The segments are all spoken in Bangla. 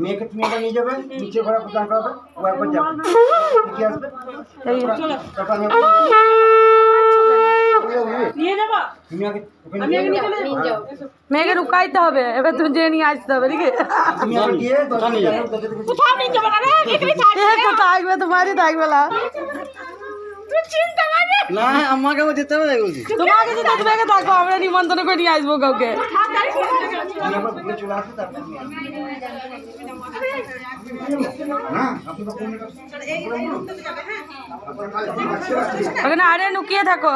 মেয়েকে তুমি এটা নিয়ে যাবে নিচে ঘরে প্রদান করাবে ও একবার যাবে কি আসবে তারপর আমি ওকে- নিয়ে যাবা তুমি আগে আমি আগে নিয়ে নিয়ে মেয়েকে রুকাইতে হবে এবার তুমি যে নিয়ে আসতে হবে ঠিক আছে তুমি আগে গিয়ে কোথাও নিয়ে যাবে? না রে এখানে তোমারই থাকবে না। না আমাকে যেতে হবে বলছি। তোমাকে যেতে তুমি একে থাকো আমরা নিমন্ত্রণ করে নিয়ে আসব কাউকে। একবার ঘুরে চলে আসবে তারপর ওখানে আরে লুকিয়ে থাকো।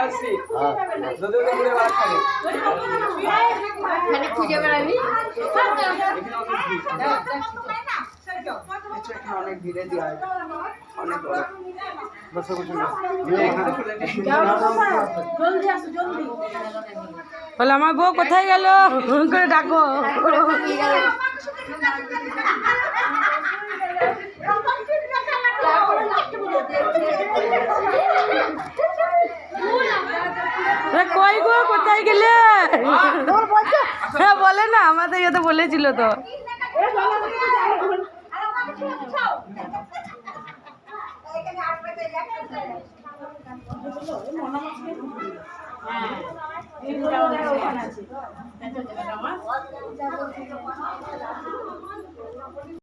আসছি। খুঁজে বেড়াবি অনেক ভিড়ে অনেক বড় বলে আমার বউ কোথায় গেল? করে ডাকো কই গো? কোথায় গেলে? হ্যাঁ বলে না আমাদের ইয়ে তো বলেছিল তো।